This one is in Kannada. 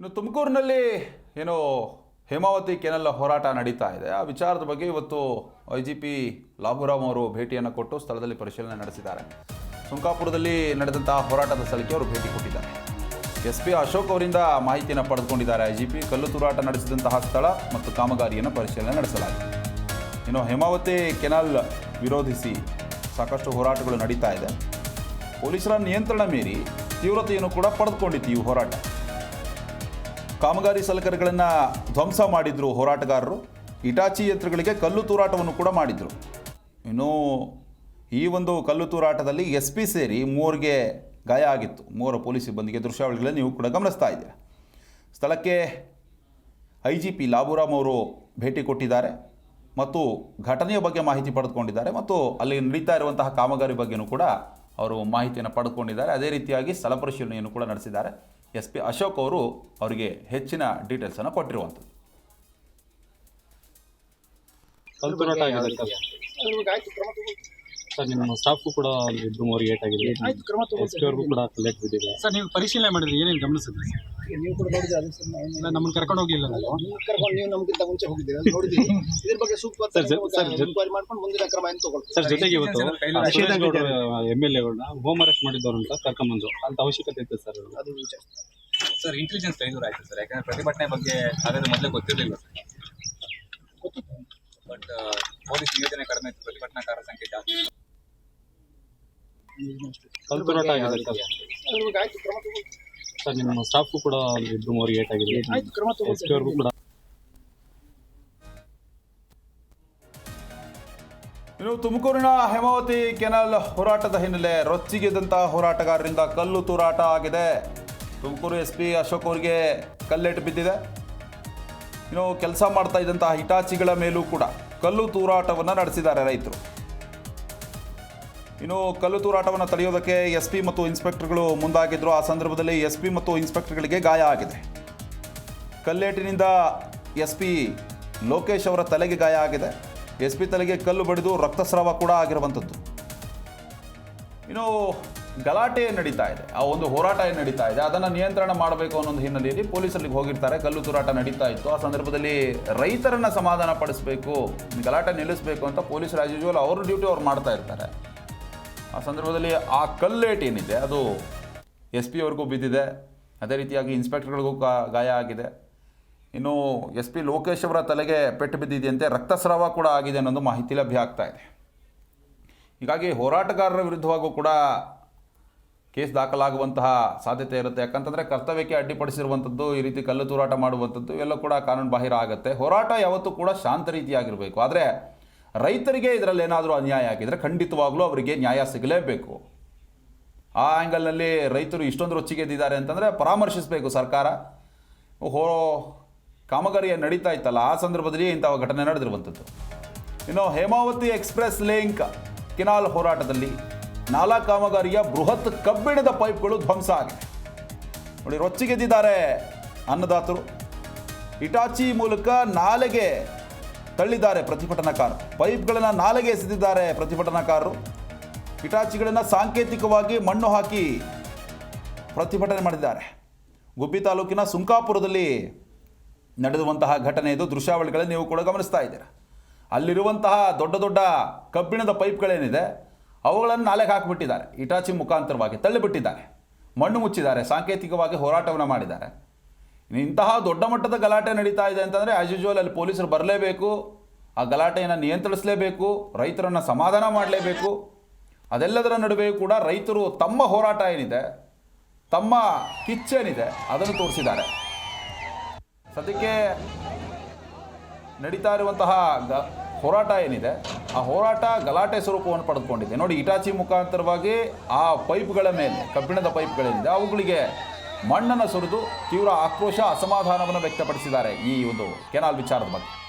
ಇನ್ನು ತುಮಕೂರಿನಲ್ಲಿ ಏನು ಹೇಮಾವತಿ ಕೆನಲ್ ಹೋರಾಟ ನಡೀತಾ ಇದೆ. ಆ ವಿಚಾರದ ಬಗ್ಗೆ ಇವತ್ತು ಐ ಜಿ ಪಿ ಲಾಭುರಾಮ್ ಅವರು ಭೇಟಿಯನ್ನು ಕೊಟ್ಟು ಸ್ಥಳದಲ್ಲಿ ಪರಿಶೀಲನೆ ನಡೆಸಿದ್ದಾರೆ. ಸುಂಕಾಪುರದಲ್ಲಿ ನಡೆದಂತಹ ಹೋರಾಟದ ಸ್ಥಳಕ್ಕೆ ಅವರು ಭೇಟಿ ಕೊಟ್ಟಿದ್ದಾರೆ. ಎಸ್ ಪಿ ಅಶೋಕ್ ಅವರಿಂದ ಮಾಹಿತಿಯನ್ನು ಪಡೆದುಕೊಂಡಿದ್ದಾರೆ ಐ ಜಿ ಪಿ ಕಲ್ಲು ತೂರಾಟ ನಡೆಸಿದಂತಹ ಸ್ಥಳ ಮತ್ತು ಕಾಮಗಾರಿಯನ್ನು ಪರಿಶೀಲನೆ ನಡೆಸಲಾಗಿದೆ. ಇನ್ನು ಹೇಮಾವತಿ ಕೆನಾಲ್ ವಿರೋಧಿಸಿ ಸಾಕಷ್ಟು ಹೋರಾಟಗಳು ನಡೀತಾ ಇದೆ. ಪೊಲೀಸರ ನಿಯಂತ್ರಣ ಮೀರಿ ತೀವ್ರತೆಯನ್ನು ಕೂಡ ಪಡೆದುಕೊಂಡಿತ್ತು ಈ ಹೋರಾಟ. ಕಾಮಗಾರಿ ಸಲಕರಣೆಗಳನ್ನು ಧ್ವಂಸ ಮಾಡಿದ್ರು ಹೋರಾಟಗಾರರು. ಇಟಾಚಿ ಯಂತ್ರಗಳಿಗೆ ಕಲ್ಲು ತೂರಾಟವನ್ನು ಕೂಡ ಮಾಡಿದರು. ಇನ್ನು ಈ ಒಂದು ಕಲ್ಲು ತೂರಾಟದಲ್ಲಿ ಎಸ್ ಪಿ ಸೇರಿ ಮೂವರಿಗೆ ಗಾಯ ಆಗಿತ್ತು. ಮೂವರ ಪೊಲೀಸ್ ಸಿಬ್ಬಂದಿಗೆ ದೃಶ್ಯಾವಳಿಗಳನ್ನು ನೀವು ಕೂಡ ಗಮನಿಸ್ತಾ ಇದ್ದೀರಾ. ಸ್ಥಳಕ್ಕೆ ಐ ಜಿ ಪಿ ಲಾಬುರಾಮ್ ಅವರು ಭೇಟಿ ಕೊಟ್ಟಿದ್ದಾರೆ ಮತ್ತು ಘಟನೆಯ ಬಗ್ಗೆ ಮಾಹಿತಿ ಪಡೆದುಕೊಂಡಿದ್ದಾರೆ ಮತ್ತು ಅಲ್ಲಿ ನಡೀತಾ ಇರುವಂತಹ ಕಾಮಗಾರಿ ಬಗ್ಗೆಯೂ ಕೂಡ ಅವರು ಮಾಹಿತಿಯನ್ನು ಪಡೆದುಕೊಂಡಿದ್ದಾರೆ. ಅದೇ ರೀತಿಯಾಗಿ ಸ್ಥಳ ಪರಿಶೀಲನೆಯನ್ನು ಕೂಡ ನಡೆಸಿದ್ದಾರೆ. ಎಸ್ ಪಿ ಅಶೋಕ್ ಅವರು ಅವರಿಗೆ ಹೆಚ್ಚಿನ ಡೀಟೇಲ್ಸನ್ನು ಕೊಟ್ಟಿರುವಂಥದ್ದು. ಕ್ರಮ ಸರ್ ನಿಮ್ಮ ಸ್ಟಾಫ್ಗೂ ಕೂಡ ಇಬ್ಬರು ಮೂರು ಏಟ್ ಆಗಿದೆ. ಆಯ್ತು ಕ್ರಮ ಎಸ್ ಪಿ ಅವ್ರಿಗೂ ಕೂಡ ಲೇಟ್ ಬಿದ್ದಿದೆ. ಸರ್ ನೀವು ಪರಿಶೀಲನೆ ಮಾಡಿದ್ರೆ ಏನೇನು ಗಮನಿಸಿದ್ರಿ? ಸರ್ ನೀವು ಕೂಡ ನೋಡಿದ್ರೆ ಅದೇ ಸರ್ ನಾವು ಇಲ್ಲ ನಮ್ಮನ್ನು ಕರ್ಕೊಂಡು ಹೋಗ್ಲಿಲ್ಲ ನಾವು ನೀವು ಕರ್ಕೊಂಡು ನೀವು ನಮಗಿಂತ ಮುಂಚೆ ಹೋಗಿದ್ದೀರಿ ಅದು ನೋಡಿದ್ದೀರಿ. ಇದ್ರ ಬಗ್ಗೆ ಸೂಕ್ತ ಸರ್, ಸರ್, ಎನ್ಕ್ವೈರಿ ಮಾಡ್ಕೊಂಡು ಮುಂದಿನ ಕ್ರಮ ಏನು ತಗೊಳ್ತೀವಿ? ಸರ್ ಜೊತೆಗೆ ಇವತ್ತು ಗೌಡ ಎಂ ಎಲ್ ಎಗಳನ್ನ ಹೋಮ್ ಅರೆಸ್ಟ್ ಮಾಡಿದವರು ಅಂತ ಕರ್ಕೊಂಬಂದು ಅಂತ ಅವಶ್ಯಕತೆ ಇತ್ತು ಸರ್ ಅದು ವಿಚಾರ. ಸರ್ ಇಂಟೆಲಿಜೆನ್ಸ್ ಫೇಲ್ಯೂರ್ ಆಯಿತು ಸರ್. ಯಾಕಂದ್ರೆ ಪ್ರತಿಭಟನೆ ಬಗ್ಗೆ ಹಾಗಾದ್ರೆ ಮೊದಲೇ ಗೊತ್ತಿರಲಿಲ್ಲ ಬಟ್ ಪೊಲೀಸ್ ನಿಯೋಜನೆ ಕಡಿಮೆ ಇತ್ತು ಪ್ರತಿಭಟನಾಕಾರರ ಸಂಖ್ಯೆ ಜಾಸ್ತಿ. ಇತ್ತು. ಕಲ್ತುರಾಟ ಆಗಿದೆ ಸರ್. ನಿಮ್ಮ ಸ್ಟಾಫ್ ಕೂಡ ಇಬ್ಬರು ಮೂವರಿಗೆ ಏಟ್ ಆಗಿದೆ. ಎಸ್ ಪಿ ಅವ್ರಿಗೂ ಕೂಡ. ಇನ್ನು ತುಮಕೂರಿನ ಹೇಮಾವತಿ ಕೆನಾಲ್ ಹೋರಾಟದ ಹಿನ್ನೆಲೆ ರೊಚ್ಚಿಗೆದ್ದಂತಹ ಹೋರಾಟಗಾರರಿಂದ ಕಲ್ಲು ತೂರಾಟ ಆಗಿದೆ. ತುಮಕೂರು ಎಸ್ ಪಿ ಅಶೋಕ್ ಅವರಿಗೆ ಕಲ್ಲೆಟ್ಟು ಬಿದ್ದಿದೆ. ಇನ್ನು ಕೆಲಸ ಮಾಡ್ತಾ ಇದ್ದಂತಹ ಹಿಟಾಚಿಗಳ ಮೇಲೂ ಕೂಡ ಕಲ್ಲು ತೂರಾಟವನ್ನು ನಡೆಸಿದ್ದಾರೆ ರೈತರು. ಇನ್ನು ಕಲ್ಲು ತೂರಾಟವನ್ನು ತಡೆಯೋದಕ್ಕೆ ಎಸ್ ಪಿ ಮತ್ತು ಇನ್ಸ್ಪೆಕ್ಟರ್ಗಳು ಮುಂದಾಗಿದ್ದರು ಆ ಸಂದರ್ಭದಲ್ಲಿ ಎಸ್ ಪಿ ಮತ್ತು ಇನ್ಸ್ಪೆಕ್ಟರ್ಗಳಿಗೆ ಗಾಯ ಆಗಿದೆ. ಕಲ್ಲೇಟಿನಿಂದ ಎಸ್ ಪಿ ಲೋಕೇಶ್ ಅವರ ತಲೆಗೆ ಗಾಯ ಆಗಿದೆ. ಎಸ್ ಪಿ ತಲೆಗೆ ಕಲ್ಲು ಬಡಿದು ರಕ್ತಸ್ರಾವ ಕೂಡ ಆಗಿರುವಂಥದ್ದು. ಇನ್ನು ಗಲಾಟೆ ನಡೀತಾ ಇದೆ. ಆ ಒಂದು ಹೋರಾಟ ಏನು ನಡೀತಾ ಇದೆ? ಅದನ್ನು ನಿಯಂತ್ರಣ ಮಾಡಬೇಕು ಅನ್ನೋ ಒಂದು ಹಿನ್ನೆಲೆಯಲ್ಲಿ ಪೊಲೀಸರಿಗೆ ಹೋಗಿರ್ತಾರೆ. ಕಲ್ಲು ತೂರಾಟ ನಡೀತಾ ಇತ್ತು. ಆ ಸಂದರ್ಭದಲ್ಲಿ ರೈತರನ್ನು ಸಮಾಧಾನ ಪಡಿಸಬೇಕು ಗಲಾಟೆ ನಿಲ್ಲಿಸಬೇಕು ಅಂತ ಪೊಲೀಸರು ಆಸ್ ಯೂಶುವಲ್ ಅವ್ರ ಡ್ಯೂಟಿ ಅವ್ರು ಮಾಡ್ತಾ ಇರ್ತಾರೆ. ಆ ಸಂದರ್ಭದಲ್ಲಿ ಆ ಕಲ್ಲೇಟ್ ಏನಿದೆ, ಅದು ಎಸ್ ಪಿ ಅವ್ರಿಗೂ ಬಿದ್ದಿದೆ. ಅದೇ ರೀತಿಯಾಗಿ ಇನ್ಸ್ಪೆಕ್ಟರ್ಗಳಿಗೂ ಗಾಯ ಆಗಿದೆ. ಇನ್ನು ಎಸ್ ಪಿ ಲೋಕೇಶ್ ಅವರ ತಲೆಗೆ ಪೆಟ್ಟು ಬಿದ್ದಿದೆಯಂತೆ ರಕ್ತಸ್ರಾವ ಕೂಡ ಆಗಿದೆ ಅನ್ನೋದು ಮಾಹಿತಿ ಲಭ್ಯ ಆಗ್ತಾ ಇದೆ. ಹೀಗಾಗಿ ಹೋರಾಟಗಾರರ ವಿರುದ್ಧವಾಗೂ ಕೂಡ ಕೇಸ್ ದಾಖಲಾಗುವಂತಹ ಸಾಧ್ಯತೆ ಇರುತ್ತೆ. ಯಾಕಂತಂದರೆ ಕರ್ತವ್ಯಕ್ಕೆ ಅಡ್ಡಿಪಡಿಸಿರುವಂಥದ್ದು, ಈ ರೀತಿ ಕಲ್ಲು ತೂರಾಟ ಮಾಡುವಂಥದ್ದು ಎಲ್ಲ ಕೂಡ ಕಾನೂನು ಬಾಹಿರ ಆಗುತ್ತೆ. ಹೋರಾಟ ಯಾವತ್ತೂ ಕೂಡ ಶಾಂತ ರೀತಿಯಾಗಿರಬೇಕು. ಆದರೆ ರೈತರಿಗೆ ಇದರಲ್ಲಿ ಏನಾದರೂ ಅನ್ಯಾಯ ಆಗಿದ್ರೆ ಖಂಡಿತವಾಗ್ಲೂ ಅವರಿಗೆ ನ್ಯಾಯ ಸಿಗಲೇಬೇಕು. ಆ ಆ್ಯಂಗಲ್ನಲ್ಲಿ ರೈತರು ಇಷ್ಟೊಂದು ರೊಚ್ಚಿಗೆದ್ದಿದ್ದಾರೆ ಅಂತಂದರೆ ಪರಾಮರ್ಶಿಸಬೇಕು ಸರ್ಕಾರ. ಹೋ ಕಾಮಗಾರಿ ನಡೀತಾ ಇತ್ತಲ್ಲ, ಆ ಸಂದರ್ಭದಲ್ಲಿ ಇಂಥ ಘಟನೆ ನಡೆದಿರುವಂಥದ್ದು. ಇನ್ನು ಹೇಮಾವತಿ ಎಕ್ಸ್ಪ್ರೆಸ್ ಲಿಂಕ್, ಕಿನಾಲ್ ಹೋರಾಟದಲ್ಲಿ ನಾಲಾ ಕಾಮಗಾರಿಯ ಬೃಹತ್ ಕಬ್ಬಿಣದ ಪೈಪ್ಗಳು ಧ್ವಂಸ ಆಗಿದೆ. ನೋಡಿ, ರೊಚ್ಚಿಗೆದ್ದಿದ್ದಾರೆ ಅನ್ನದಾತರು. ಇಟಾಚಿ ಮೂಲಕ ನಾಲೆಗೆ ತಳ್ಳಿದ್ದಾರೆ ಪ್ರತಿಭಟನಾಕಾರರು. ಪೈಪ್ಗಳನ್ನು ನಾಲೆಗೆ ಎಸೆದಿದ್ದಾರೆ ಪ್ರತಿಭಟನಾಕಾರರು. ಇಟಾಚಿಗಳನ್ನು ಸಾಂಕೇತಿಕವಾಗಿ ಮಣ್ಣು ಹಾಕಿ ಪ್ರತಿಭಟನೆ ಮಾಡಿದ್ದಾರೆ. ಗುಬ್ಬಿ ತಾಲೂಕಿನ ಸುಂಕಾಪುರದಲ್ಲಿ ನಡೆದುವಂತಹ ಘಟನೆ ಇದು. ದೃಶ್ಯಾವಳಿಗಳನ್ನು ನೀವು ಕೂಡ ಗಮನಿಸ್ತಾ ಇದ್ದೀರ. ಅಲ್ಲಿರುವಂತಹ ದೊಡ್ಡ ದೊಡ್ಡ ಕಬ್ಬಿಣದ ಪೈಪ್ಗಳೇನಿದೆ, ಅವುಗಳನ್ನು ನಾಲೆಗೆ ಹಾಕಿಬಿಟ್ಟಿದ್ದಾರೆ. ಇಟಾಚಿ ಮುಖಾಂತರವಾಗಿ ತಳ್ಳಿಬಿಟ್ಟಿದ್ದಾರೆ. ಮಣ್ಣು ಮುಚ್ಚಿದ್ದಾರೆ. ಸಾಂಕೇತಿಕವಾಗಿ ಹೋರಾಟವನ್ನು ಮಾಡಿದ್ದಾರೆ. ಇಂತಹ ದೊಡ್ಡ ಮಟ್ಟದ ಗಲಾಟೆ ನಡೀತಾ ಇದೆ ಅಂತಂದರೆ ಆಸ್ ಯೂಶುವಲ್ ಅಲ್ಲಿ ಪೊಲೀಸರು ಬರಲೇಬೇಕು, ಆ ಗಲಾಟೆಯನ್ನು ನಿಯಂತ್ರಿಸಲೇಬೇಕು, ರೈತರನ್ನು ಸಮಾಧಾನ ಮಾಡಲೇಬೇಕು. ಅದೆಲ್ಲದರ ನಡುವೆ ಕೂಡ ರೈತರು ತಮ್ಮ ಹೋರಾಟ ಏನಿದೆ, ತಮ್ಮ ಕಿಚ್ಚೇನಿದೆ, ಅದನ್ನು ತೋರಿಸಿದ್ದಾರೆ. ಸದ್ಯಕ್ಕೆ ನಡೀತಾ ಇರುವಂತಹ ಗ, ಹೋರಾಟ ಏನಿದೆ, ಆ ಹೋರಾಟ ಗಲಾಟೆ ಸ್ವರೂಪವನ್ನು ಪಡೆದುಕೊಂಡಿದೆ. ನೋಡಿ, ಇಟಾಚಿ ಮುಖಾಂತರವಾಗಿ ಆ ಪೈಪ್ಗಳ ಮೇಲೆ, ಕಬ್ಬಿಣದ ಪೈಪ್ಗಳೇನಿದೆ, ಅವುಗಳಿಗೆ ಮಣ್ಣನ್ನು ಸುರಿದು ತೀವ್ರ ಆಕ್ರೋಶ ಅಸಮಾಧಾನವನ್ನು ವ್ಯಕ್ತಪಡಿಸಿದ್ದಾರೆ ಈ ಒಂದು ಕೆನಾಲ್ ವಿಚಾರದ ಬಗ್ಗೆ.